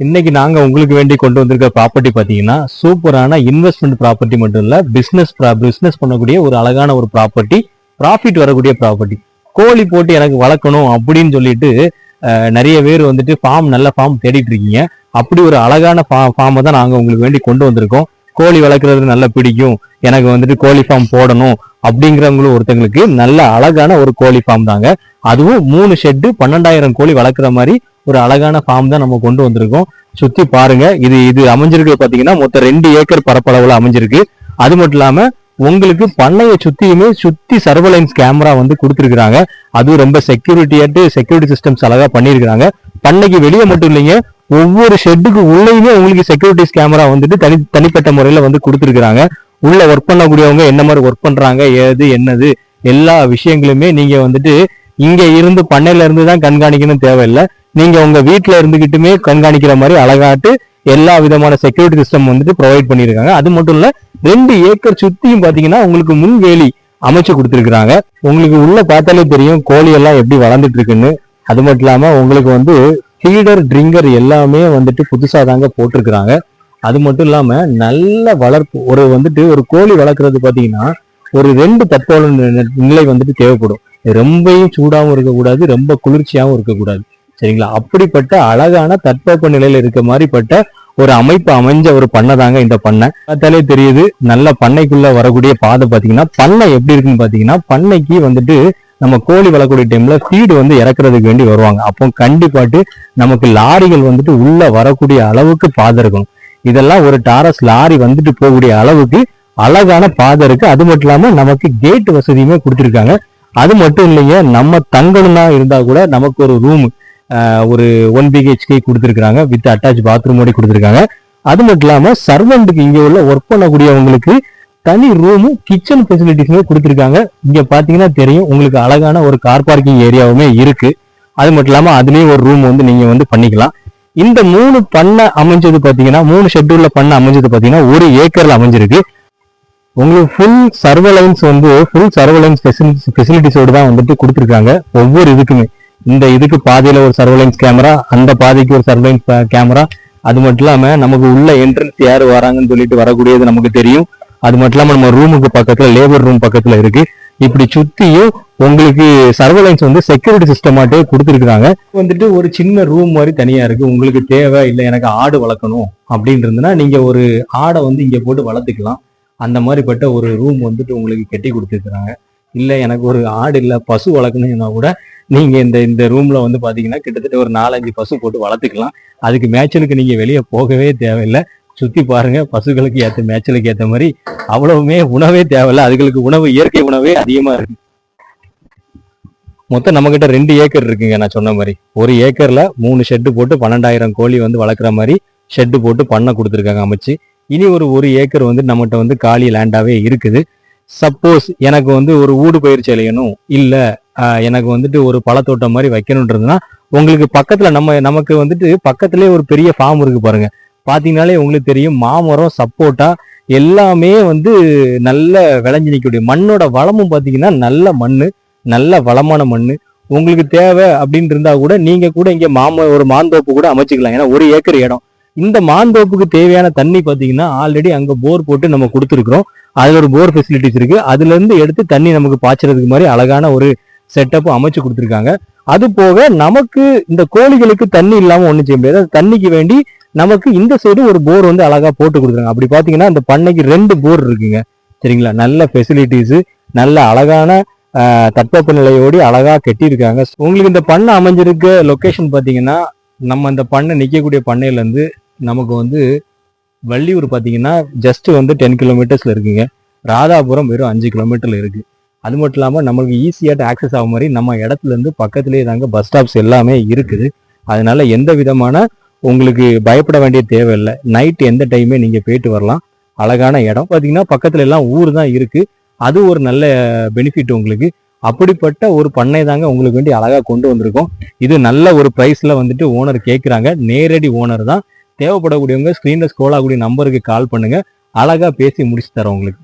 இன்னைக்கு நாங்க உங்களுக்கு வேண்டி கொண்டு வந்திருக்க ப்ராப்பர்ட்டி பாத்தீங்கன்னா சூப்பரான இன்வெஸ்ட்மெண்ட் ப்ராப்பர்ட்டி மட்டும் இல்ல பிசினஸ் பிசினஸ் பண்ணக்கூடிய ஒரு அழகான ஒரு ப்ராப்பர்ட்டி ப்ராஃபிட் வரக்கூடிய ப்ராப்பர்ட்டி கோழி போட்டு எனக்கு வளர்க்கணும் அப்படின்னு சொல்லிட்டு நிறைய பேர் வந்துட்டு ஃபார்ம் நல்ல ஃபார்ம் தேடிட்டு இருக்கீங்க. அப்படி ஒரு அழகான ஃபார்மை தான் நாங்க உங்களுக்கு வேண்டி கொண்டு வந்திருக்கோம். கோழி வளர்க்குறது நல்லா பிடிக்கும். எனக்கு வந்துட்டு கோழி ஃபார்ம் போடணும் அப்படிங்கிறவங்களும் ஒருத்தங்களுக்கு நல்ல அழகான ஒரு கோழி ஃபார்ம் தாங்க. அதுவும் மூணு ஷெட்டு பன்னெண்டாயிரம் கோழி வளர்க்குற மாதிரி ஒரு அழகான ஃபார்ம் தான் நம்ம கொண்டு வந்திருக்கோம். சுத்தி பாருங்க. இது இது அமைஞ்சிருக்கு பாத்தீங்கன்னா மொத்தம் ரெண்டு ஏக்கர் பரப்பளவுல அமைஞ்சிருக்கு. அது மட்டும் இல்லாம உங்களுக்கு பண்ணைய சுத்தியுமே சுத்தி சர்வலைன்ஸ் கேமரா வந்து கொடுத்துருக்காங்க அதுவும் ரொம்ப செக்யூரிட்டியாட்டு செக்யூரிட்டி சிஸ்டம்ஸ் அழகா பண்ணியிருக்காங்க பண்ணைக்கு வெளியே மட்டும் இல்லைங்க ஒவ்வொரு ஷெட்டுக்கு உள்ளேயுமே உங்களுக்கு செக்யூரிட்டிஸ் கேமரா வந்துட்டு தனி தனிப்பட்ட முறையில வந்து கொடுத்துருக்காங்க உள்ள ஒர்க் பண்ணக்கூடியவங்க என்ன மாதிரி ஒர்க் பண்றாங்க ஏது என்னது எல்லா விஷயங்களுமே நீங்க வந்துட்டு இங்க இருந்து பண்ணையில இருந்து தான் கண்காணிக்கணும் தேவையில்லை. நீங்க உங்க வீட்டில் இருந்துகிட்டுமே கண்காணிக்கிற மாதிரி அழகாட்டு எல்லா விதமான செக்யூரிட்டி சிஸ்டம் வந்துட்டு ப்ரொவைட் பண்ணியிருக்காங்க. அது மட்டும் இல்ல ரெண்டு ஏக்கர் சுத்தியும் பாத்தீங்கன்னா உங்களுக்கு முன்வேலி அமைச்சு கொடுத்துருக்காங்க உங்களுக்கு உள்ள பார்த்தாலே தெரியும் கோழி எல்லாம் எப்படி வளர்ந்துட்டு இருக்குன்னு. அது மட்டும் இல்லாம உங்களுக்கு வந்து ஃபீடர் ட்ரிங்கர் எல்லாமே வந்துட்டு புதுசா தாங்க போட்டிருக்கிறாங்க. அது மட்டும் இல்லாம நல்ல வளர்ப்பு ஒரு வந்துட்டு ஒரு கோழி வளர்க்குறது பாத்தீங்கன்னா ஒரு ரெண்டு தட்பவெள நிலை வந்துட்டு தேவைப்படும். ரொம்பையும் சூடாகவும் இருக்கக்கூடாது ரொம்ப குளிர்ச்சியாகவும் இருக்கக்கூடாது. சரிங்களா? அப்படிப்பட்ட அழகான தட்பவெப்ப நிலையில இருக்க மாதிரிப்பட்ட ஒரு அமைப்பு அமைஞ்ச ஒரு பண்ணை தாங்க இந்த பண்ணை. பார்த்தாலே தெரியுது நல்ல பண்ணைக்குள்ள வரக்கூடிய பாதை பாத்தீங்கன்னா பண்ணை எப்படி இருக்குன்னு பாத்தீங்கன்னா பண்ணைக்கு வந்துட்டு நம்ம கோழி வளர்க்கக்கூடிய டைம்ல ஃபீடு வந்து இறக்குறதுக்கு வேண்டி வருவாங்க. அப்போ கண்டிப்பாட்டு நமக்கு லாரிகள் வந்துட்டு உள்ள வரக்கூடிய அளவுக்கு பாதை இருக்கணும். இதெல்லாம் ஒரு டாரஸ் லாரி வந்துட்டு போகக்கூடிய அளவுக்கு அழகான பாதை இருக்கு. அது மட்டும் இல்லாம நமக்கு கேட் வசதியுமே கொடுத்துருக்காங்க. அது மட்டும் இல்லைங்க நம்ம தங்கணும்னா இருந்தா கூட நமக்கு ஒரு ரூம் ஒரு ஒன் பிஹெச்கே கொடுத்துருக்காங்க வித் அட்டாச் பாத்ரூமோட கொடுத்துருக்காங்க. அது மட்டும் இல்லாம சர்வெண்ட்டுக்கு இங்க உள்ள ஒர்க் பண்ணக்கூடியவங்களுக்கு தனி ரூமும் கிச்சன் ஃபெசிலிட்டிஸுமே கொடுத்துருக்காங்க. இங்க பாத்தீங்கன்னா தெரியும் உங்களுக்கு அழகான ஒரு கார் பார்க்கிங் ஏரியாவுமே இருக்கு. அது மட்டும் இல்லாம அதுலயும் ஒரு ரூம் வந்து நீங்க வந்து பண்ணிக்கலாம். இந்த மூணு பண்ணை அமைஞ்சது பாத்தீங்கன்னா மூணு ஷெட்யூல்ல பண்ணை அமைஞ்சது பாத்தீங்கன்னா ஒரு ஏக்கர்ல அமைஞ்சிருக்கு. உங்களுக்கு ஃபுல் சர்வலைன்ஸ் வந்து ஃபுல் சர்வலைன்ஸ் ஃபெசிலிட்டிஸோடு தான் வந்துட்டு கொடுத்துருக்காங்க. ஒவ்வொரு இதுக்குமே. இந்த இதுக்கு பாதையில் ஒரு சர்வலைன்ஸ் கேமரா அந்த பாதைக்கு ஒரு சர்வலைன்ஸ் கேமரா அது மட்டும் இல்லாமல் நமக்கு உள்ள என்ட்ரன்ஸ் யார் வராங்கன்னு சொல்லிட்டு வரக்கூடியது நமக்கு தெரியும். அது மட்டும் இல்லாமல் நம்ம ரூமுக்கு பக்கத்தில் லேபர் ரூம் பக்கத்தில் இருக்கு. இப்படி சுற்றியும் உங்களுக்கு சர்வலைன்ஸ் வந்து செக்யூரிட்டி சிஸ்டமாட்டே கொடுத்துருக்காங்க வந்துட்டு ஒரு சின்ன ரூம் மாதிரி தனியாக இருக்கு. உங்களுக்கு தேவை இல்லை எனக்கு ஆடு வளர்க்கணும் அப்படின்னு இருந்ததுன்னா நீங்கள் ஒரு ஆடை வந்து இங்கே போட்டு வளர்த்துக்கலாம். அந்த மாதிரிப்பட்ட ஒரு ரூம் வந்துட்டு உங்களுக்கு கட்டி கொடுத்துருக்குறாங்க. இல்லை எனக்கு ஒரு ஆடு இல்லை பசு வளர்க்கணும்னா கூட நீங்கள் இந்த இந்த ரூமில் வந்து பார்த்தீங்கன்னா கிட்டத்தட்ட ஒரு நாலஞ்சு பசு போட்டு வளர்த்துக்கலாம். அதுக்கு மேய்ச்சலுக்கு நீங்கள் வெளியே போகவே தேவையில்லை. சுற்றி பாருங்கள் பசுகளுக்கு ஏற்ற மேய்ச்சலுக்கு ஏற்ற மாதிரி அவ்வளவுமே உணவே தேவையில்லை. அதுகளுக்கு உணவு இயற்கை உணவே அதிகமாக இருக்கு. மொத்தம் நம்ம ரெண்டு ஏக்கர் இருக்குங்க நான் சொன்ன மாதிரி. ஒரு ஏக்கரில் மூணு ஷெட்டு போட்டு பன்னெண்டாயிரம் கோழி வந்து வளர்க்குற மாதிரி ஷெட்டு போட்டு பண்ணை கொடுத்துருக்காங்க அமைச்சு. இனி ஒரு ஒரு ஏக்கர் வந்து நம்மகிட்ட வந்து காலி லேண்டாவே இருக்குது. சப்போஸ் எனக்கு வந்து ஒரு ஊடு பயிற்சி செய்யணும் இல்ல எனக்கு வந்துட்டு ஒரு பழத்தோட்டம் மாதிரி வைக்கணுன்றதுன்னா உங்களுக்கு பக்கத்துல நம்ம நமக்கு வந்துட்டு பக்கத்திலே ஒரு பெரிய ஃபார்ம் இருக்கு பாருங்க. பாத்தீங்கன்னாலே உங்களுக்கு தெரியும் மாமரம் சப்போட்டா எல்லாமே வந்து நல்ல விளைஞ்சு நிற்கக்கூடிய மண்ணோட வளமும் பாத்தீங்கன்னா நல்ல மண்ணு நல்ல வளமான மண்ணு. உங்களுக்கு தேவை அப்படின்னு இருந்தா கூட நீங்க கூட இங்க மாம ஒரு மாந்தோப்பு கூட அமைச்சுக்கலாம். ஏன்னா ஒரு ஏக்கர் இடம். இந்த மாந்தோப்புக்கு தேவையான தண்ணி பாத்தீங்கன்னா ஆல்ரெடி அங்க போர் போட்டு நம்ம கொடுத்துருக்குறோம். அதுல ஒரு போர் ஃபெசிலிட்டிஸ் இருக்கு. அதுல இருந்து எடுத்து தண்ணி நமக்கு பாய்ச்சறதுக்கு மாதிரி அழகான ஒரு செட்டப் அமைச்சு கொடுத்துருக்காங்க. அது போக நமக்கு இந்த கோழிகளுக்கு தண்ணி இல்லாம ஒன்றும் செய்ய முடியாது. தண்ணிக்கு வேண்டி நமக்கு இந்த சைடு ஒரு போர் வந்து அழகா போட்டு கொடுத்துருக்காங்க. அப்படி பாத்தீங்கன்னா அந்த பண்ணைக்கு ரெண்டு போர் இருக்குங்க. சரிங்களா? நல்ல ஃபெசிலிட்டிஸ் நல்ல அழகான ஆஹ், தட்பவெப்ப நிலையோடு அழகா கட்டியிருக்காங்க. உங்களுக்கு இந்த பண்ணை அமைஞ்சிருக்க லொக்கேஷன் பாத்தீங்கன்னா நம்ம இந்த பண்ணை நிற்கக்கூடிய பண்ணையில இருந்து நமக்கு வந்து வள்ளியூர் பார்த்தீங்கன்னா ஜஸ்ட் வந்து டென் கிலோமீட்டர்ஸில் இருக்குங்க. ராதாபுரம் வெறும் அஞ்சு கிலோமீட்டரில் இருக்குது அது மட்டும் இல்லாமல் நம்மளுக்கு ஈஸியாக ஆக்சஸ் ஆகும் மாதிரி நம்ம இடத்துல இருந்து பக்கத்துலேயே தாங்க பஸ் ஸ்டாப்ஸ் எல்லாமே இருக்குது. அதனால எந்த விதமான உங்களுக்கு பயப்பட வேண்டிய தேவையில்லை. நைட் எந்த டைமே நீங்கள் போயிட்டு வரலாம். அழகான இடம். பார்த்தீங்கன்னா பக்கத்துல எல்லாம் ஊர் தான் இருக்கு. அது ஒரு நல்ல பெனிஃபிட் உங்களுக்கு. அப்படிப்பட்ட ஒரு பண்ணை தாங்க உங்களுக்கு வேண்டி அழகாக கொண்டு வந்திருக்கோம். இது நல்ல ஒரு ப்ரைஸில் வந்துட்டு ஓனர் கேட்குறாங்க நேரடி ஓனர் தான். தேவைப்படக்கூடியவங்க ஸ்க்ரீனில் ஸ்க்ரோல் ஆகக்கூடிய நம்பருக்கு கால் பண்ணுங்க. அழகா பேசி முடிச்சு தரோம் உங்களுக்கு.